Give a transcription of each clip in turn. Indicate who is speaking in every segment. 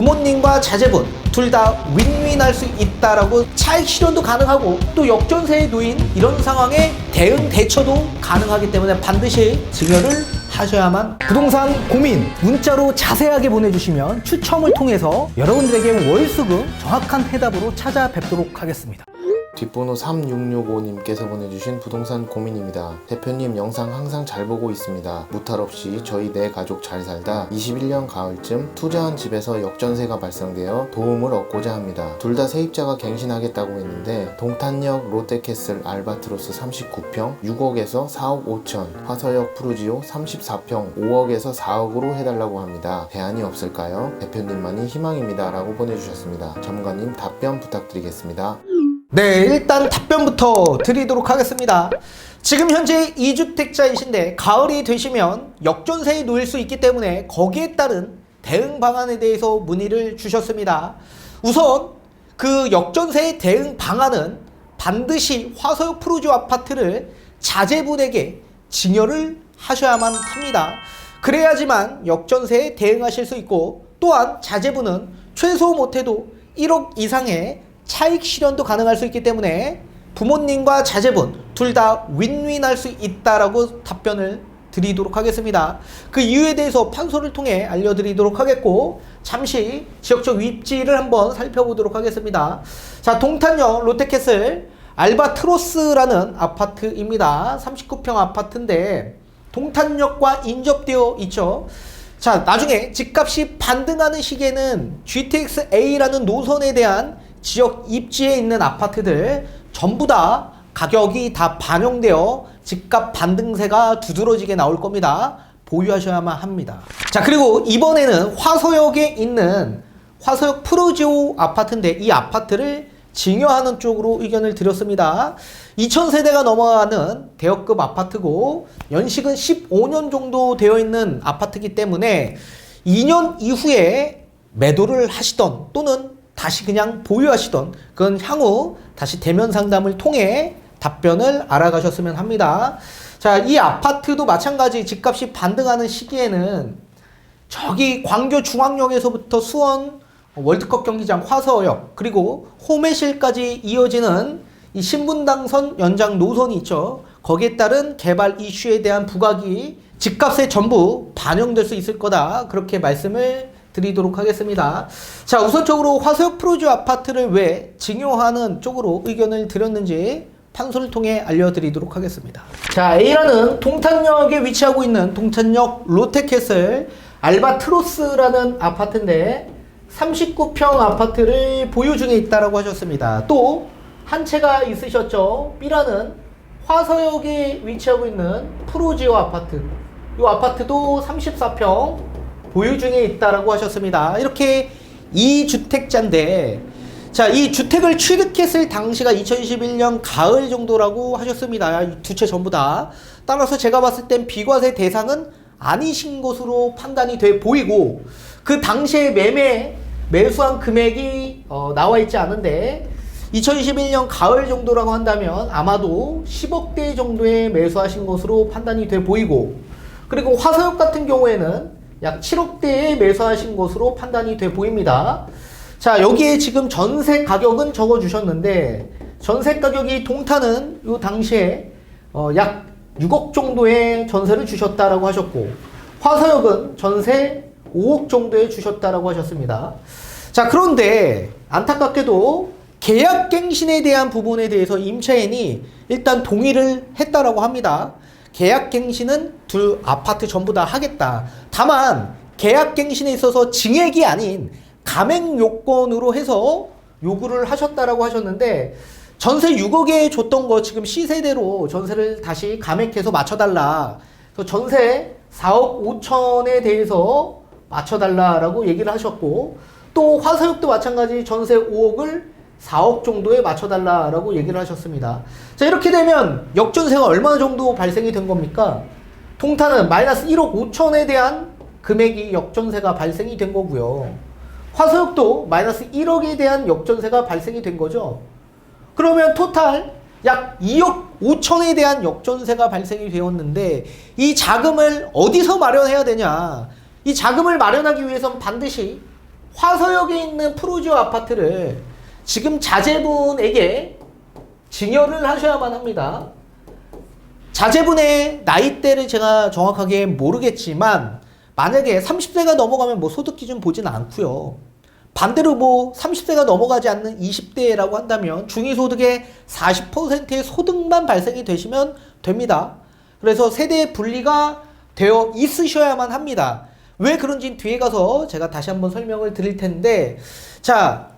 Speaker 1: 부모님과 자제분 둘 다 윈윈할 수 있다라고 차익 실현도 가능하고 또 역전세에 놓인 이런 상황에 대응 대처도 가능하기 때문에 반드시 증여를 하셔야만 부동산 고민 문자로 자세하게 보내주시면 추첨을 통해서 여러분들에게 월수금 정확한 해답으로 찾아뵙도록 하겠습니다.
Speaker 2: 뒷번호 3665님께서 보내주신 부동산 고민입니다. 대표님 영상 항상 잘 보고 있습니다. 무탈 없이 저희 네 가족 잘 살다 21년 가을쯤 투자한 집에서 역전세가 발생되어 도움을 얻고자 합니다. 둘 다 세입자가 갱신하겠다고 했는데 동탄역 롯데캐슬 알바트로스 39평 6억에서 4억 5천 화서역 푸르지오 34평 5억에서 4억으로 해달라고 합니다. 대안이 없을까요? 대표님만이 희망입니다. 라고 보내주셨습니다. 전문가님 답변 부탁드리겠습니다.
Speaker 1: 네, 일단 답변부터 드리도록 하겠습니다. 지금 현재 2주택자이신데 가을이 되시면 역전세에 놓일 수 있기 때문에 거기에 따른 대응 방안에 대해서 문의를 주셨습니다. 우선 그 역전세의 대응 방안은 반드시 화서역 프루지오 아파트를 자제분에게 증여를 하셔야만 합니다. 그래야지만 역전세에 대응하실 수 있고 또한 자제분은 최소 못해도 1억 이상의 차익 실현도 가능할 수 있기 때문에 부모님과 자제분 둘 다 윈윈할 수 있다라고 답변을 드리도록 하겠습니다. 그 이유에 대해서 판소를 통해 알려드리도록 하겠고 잠시 지역적 위치를 한번 살펴보도록 하겠습니다. 자 동탄역 롯데캐슬 알바트로스라는 아파트입니다. 39평 아파트인데 동탄역과 인접되어 있죠. 자 나중에 집값이 반등하는 시기에는 GTX-A라는 노선에 대한 지역 입지에 있는 아파트들 전부 다 가격이 다 반영되어 집값 반등세가 두드러지게 나올 겁니다. 보유하셔야만 합니다. 자, 그리고 이번에는 화서역에 있는 화서역 프로지오 아파트인데 이 아파트를 증여하는 쪽으로 의견을 드렸습니다. 2,000세대가 넘어가는 대역급 아파트고 연식은 15년 정도 되어 있는 아파트이기 때문에 2년 이후에 매도를 하시던 또는 다시 그냥 보유하시던 그건 향후 다시 대면 상담을 통해 답변을 알아가셨으면 합니다. 자, 이 아파트도 마찬가지 집값이 반등하는 시기에는 저기 광교 중앙역에서부터 수원 월드컵 경기장 화서역 그리고 호매실까지 이어지는 이 신분당선 연장 노선이 있죠. 거기에 따른 개발 이슈에 대한 부각이 집값에 전부 반영될 수 있을 거다. 그렇게 말씀을 드리도록 하겠습니다. 자, 우선적으로 화서역 프로주 아파트를 왜 증여하는 쪽으로 의견을 드렸는지 판소를 통해 알려드리도록 하겠습니다. 자, A라는 동탄역에 위치하고 있는 동탄역 롯데캐슬 알바트로스라는 아파트인데 39평 아파트를 보유 중에 있다라고 하셨습니다. 또 한 채가 있으셨죠. B라는 화서역에 위치하고 있는 프로지오 아파트. 이 아파트도 34평 보유 중에 있다라고 하셨습니다. 이렇게 2주택자인데 자, 이 주택을 취득했을 당시가 2021년 가을 정도라고 하셨습니다. 두 채 전부 다. 따라서 제가 봤을 땐 비과세 대상은 아니신 것으로 판단이 돼 보이고 그 당시에 매매 매수한 금액이 어, 나와 있지 않은데 2021년 가을 정도라고 한다면 아마도 10억대 정도에 매수하신 것으로 판단이 돼 보이고 그리고 화서역 같은 경우에는 약 7억대에 매수하신 것으로 판단이 돼 보입니다. 자, 여기에 지금 전세 가격은 적어 주셨는데 전세 가격이 동탄은 요 당시에 어, 약 6억 정도의 전세를 주셨다라고 하셨고 화서역은 전세 5억 정도에 주셨다라고 하셨습니다. 자, 그런데 안타깝게도 계약 갱신에 대한 부분에 대해서 임차인이 일단 동의를 했다라고 합니다. 계약갱신은 둘 아파트 전부 다 하겠다. 다만 계약갱신에 있어서 증액이 아닌 감액 요건으로 해서 요구를 하셨다라고 하셨는데 전세 6억에 줬던 거 지금 시세대로 전세를 다시 감액해서 맞춰달라. 그래서 전세 4억 5천에 대해서 맞춰달라라고 얘기를 하셨고 또 화서역도 마찬가지 전세 5억을 4억 정도에 맞춰달라라고 얘기를 하셨습니다. 자 이렇게 되면 역전세가 얼마 정도 발생이 된 겁니까? 통탄은 마이너스 1억 5천에 대한 금액이 역전세가 발생이 된 거고요. 화서역도 마이너스 1억에 대한 역전세가 발생이 된 거죠. 그러면 토탈 약 2억 5천에 대한 역전세가 발생이 되었는데 이 자금을 어디서 마련해야 되냐? 이 자금을 마련하기 위해선 반드시 화서역에 있는 프로지오 아파트를 지금 자제분에게 증여를 하셔야만 합니다. 자제분의 나이대를 제가 정확하게 모르겠지만 만약에 30세가 넘어가면 뭐 소득 기준 보지는 않고요. 반대로 뭐 30세가 넘어가지 않는 20대라고 한다면 중위소득의 40%의 소득만 발생이 되시면 됩니다. 그래서 세대 분리가 되어 있으셔야만 합니다. 왜 그런지 뒤에 가서 제가 다시 한번 설명을 드릴 텐데 자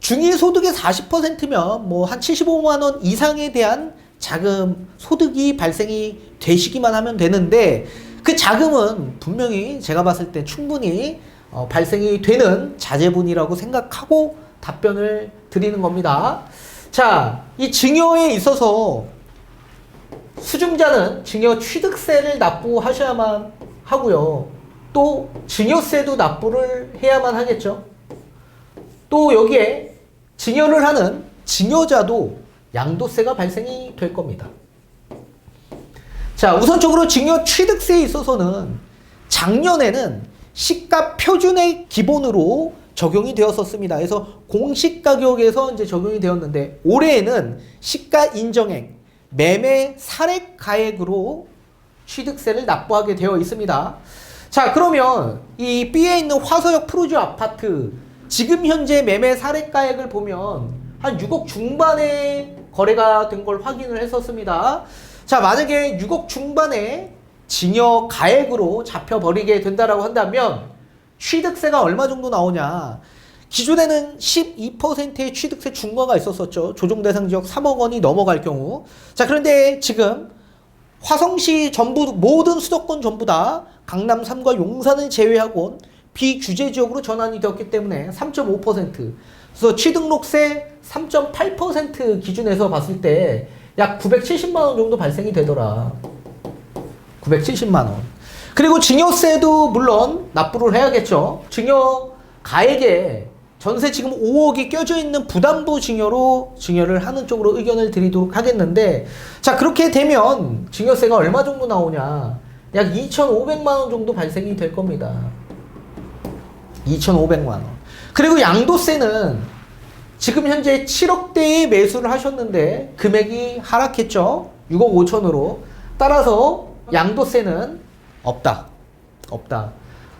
Speaker 1: 중위소득의 40%면 뭐 한 75만 원 이상에 대한 자금 소득이 발생이 되시기만 하면 되는데 그 자금은 분명히 제가 봤을 때 충분히 어, 발생이 되는 자제분이라고 생각하고 답변을 드리는 겁니다. 자, 이 증여에 있어서 수증자는 증여 취득세를 납부하셔야만 하고요. 또 증여세도 납부를 해야만 하겠죠. 또 여기에 증여를 하는 증여자도 양도세가 발생이 될 겁니다. 자, 우선적으로 증여 취득세에 있어서는 작년에는 시가 표준의 기본으로 적용이 되었었습니다. 그래서 공시 가격에서 이제 적용이 되었는데 올해에는 시가 인정액, 매매 사례 가액으로 취득세를 납부하게 되어 있습니다. 자, 그러면 이 B에 있는 화서역 프로주 아파트 지금 현재 매매 사례 가액을 보면 한 6억 중반에 거래가 된 걸 확인을 했었습니다. 자, 만약에 6억 중반에 징역 가액으로 잡혀버리게 된다라고 한다면 취득세가 얼마 정도 나오냐? 기존에는 12%의 취득세 중과가 있었었죠. 조정 대상 지역 3억 원이 넘어갈 경우. 자, 그런데 지금 화성시 전부 모든 수도권 전부 다 강남 3과 용산을 제외하고 비규제 지역으로 전환이 되었기 때문에 3.5% 그래서 취등록세 3.8% 기준에서 봤을 때 약 970만 원 정도 발생이 되더라. 970만 원. 그리고 증여세도 물론 납부를 해야겠죠. 증여 가액에 전세 지금 5억이 껴져 있는 부담부 증여로 증여를 하는 쪽으로 의견을 드리도록 하겠는데 자 그렇게 되면 증여세가 얼마 정도 나오냐 약 2,500만 원 정도 발생이 될 겁니다 2,500만 원. 그리고 양도세는 지금 현재 7억대의 매수를 하셨는데 금액이 하락했죠? 6억 5천으로. 따라서 양도세는 없다. 없다.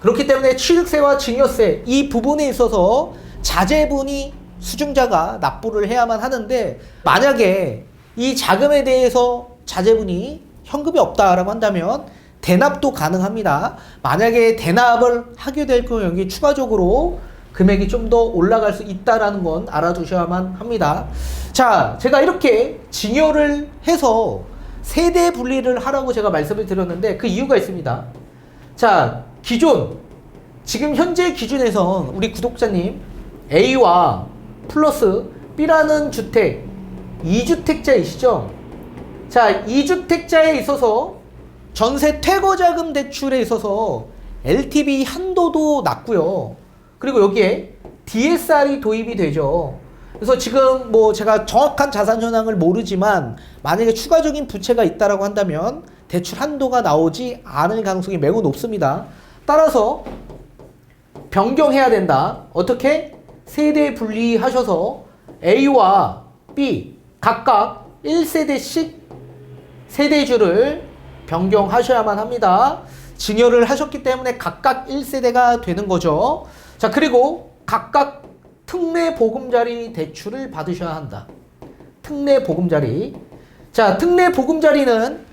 Speaker 1: 그렇기 때문에 취득세와 증여세 이 부분에 있어서 자제분이 수증자가 납부를 해야만 하는데 만약에 이 자금에 대해서 자제분이 현금이 없다라고 한다면 대납도 가능합니다. 만약에 대납을 하게 될 경우 여기 추가적으로 금액이 좀 더 올라갈 수 있다라는 건 알아두셔야만 합니다. 자, 제가 이렇게 증여를 해서 세대 분리를 하라고 제가 말씀을 드렸는데 그 이유가 있습니다. 자, 기존 지금 현재 기준에선 우리 구독자님 A와 플러스 B라는 주택 2주택자이시죠? 자, 2주택자에 있어서 전세 퇴거 자금 대출에 있어서 LTV 한도도 낮고요. 그리고 여기에 DSR이 도입이 되죠. 그래서 지금 뭐 제가 정확한 자산 현황을 모르지만 만약에 추가적인 부채가 있다라고 한다면 대출 한도가 나오지 않을 가능성이 매우 높습니다. 따라서 변경해야 된다. 어떻게? 세대 분리하셔서 A와 B 각각 1세대씩 세대주를 변경하셔야만 합니다. 증여를 하셨기 때문에 각각 1세대가 되는 거죠. 자, 그리고 각각 특례 보금자리 대출을 받으셔야 한다. 특례 보금자리. 자, 특례 보금자리는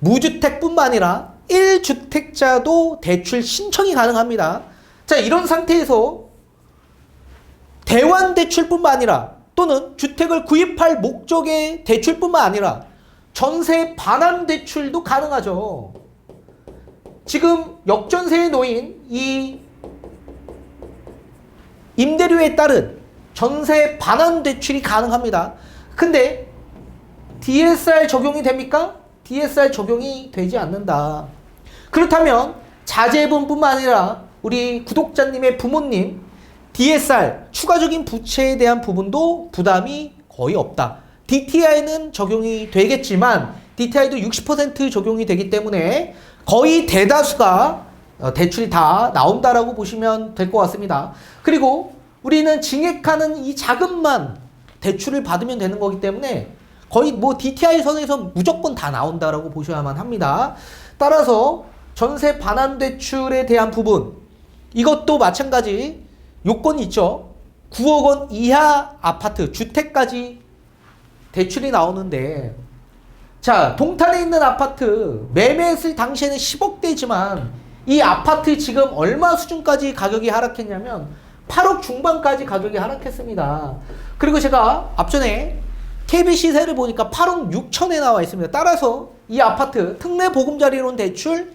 Speaker 1: 무주택뿐만 아니라 1주택자도 대출 신청이 가능합니다. 자, 이런 상태에서 대환 대출뿐만 아니라 또는 주택을 구입할 목적의 대출뿐만 아니라 전세 반환 대출도 가능하죠. 지금 역전세에 놓인 이 임대료에 따른 전세 반환 대출이 가능합니다. 근데 DSR 적용이 됩니까? DSR 적용이 되지 않는다. 그렇다면 자제분뿐만 아니라 우리 구독자님의 부모님 DSR 추가적인 부채에 대한 부분도 부담이 거의 없다. DTI는 적용이 되겠지만 DTI도 60% 적용이 되기 때문에 거의 대다수가 어, 대출이 다 나온다라고 보시면 될 것 같습니다. 그리고 우리는 증액하는 이 자금만 대출을 받으면 되는 거기 때문에 거의 뭐 DTI 선에서 무조건 다 나온다라고 보셔야만 합니다. 따라서 전세 반환 대출에 대한 부분 이것도 마찬가지 요건이 있죠. 9억 원 이하 아파트 주택까지 대출이 나오는데 자 동탄에 있는 아파트 매매했을 당시에는 10억대지만 이 아파트 지금 얼마 수준까지 가격이 하락했냐면 8억 중반까지 가격이 하락했습니다. 그리고 제가 앞전에 KB 시세를 보니까 8억 6천에 나와 있습니다. 따라서 이 아파트 특례 보금자리론 대출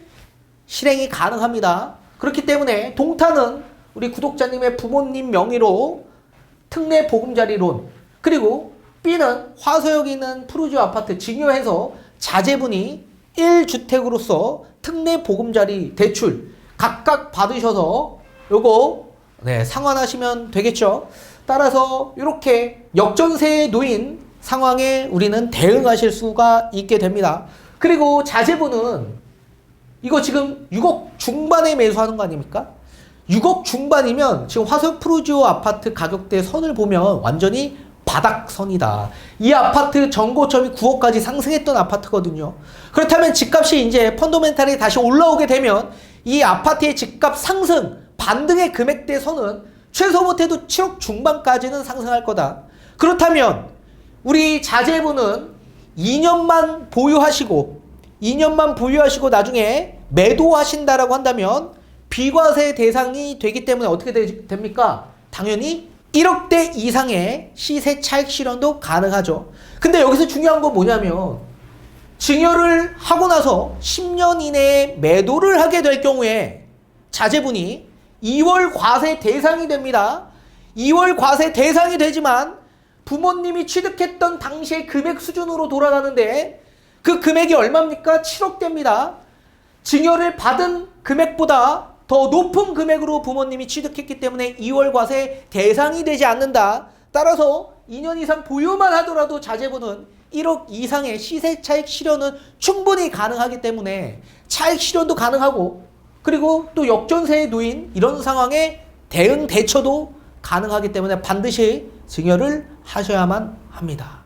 Speaker 1: 실행이 가능합니다. 그렇기 때문에 동탄은 우리 구독자님의 부모님 명의로 특례 보금자리론 그리고 B는 화서역에 있는 푸르지 아파트 증여해서 자제분이 1주택으로서 특례 보금자리 대출 각각 받으셔서 요거 네, 상환하시면 되겠죠. 따라서 이렇게 역전세에 놓인 상황에 우리는 대응하실 수가 있게 됩니다. 그리고 자제분은 이거 지금 6억 중반에 매수하는 거 아닙니까? 6억 중반이면 지금 화성 프루지오 아파트 가격대 선을 보면 완전히 바닥선이다. 이 아파트 전고점이 9억까지 상승했던 아파트거든요. 그렇다면 집값이 이제 펀더멘탈이 다시 올라오게 되면 이 아파트의 집값 상승, 반등의 금액대 선은 최소 못해도 7억 중반까지는 상승할 거다. 그렇다면 우리 자제분은 2년만 보유하시고 2년만 보유하시고 나중에 매도하신다라고 한다면 비과세 대상이 되기 때문에 어떻게 되, 됩니까? 당연히 1억대 이상의 시세 차익 실현도 가능하죠. 근데 여기서 중요한 건 뭐냐면 증여를 하고 나서 10년 이내에 매도를 하게 될 경우에 자제분이 2월 과세 대상이 됩니다. 2월 과세 대상이 되지만 부모님이 취득했던 당시의 금액 수준으로 돌아가는데 그 금액이 얼마입니까? 7억대입니다. 증여를 받은 금액보다 더 높은 금액으로 부모님이 취득했기 때문에 2월 과세 대상이 되지 않는다. 따라서 2년 이상 보유만 하더라도 자제분은 1억 이상의 시세 차익 실현은 충분히 가능하기 때문에 차익 실현도 가능하고 그리고 또 역전세에 놓인 이런 상황에 대응 대처도 가능하기 때문에 반드시 증여를 하셔야만 합니다.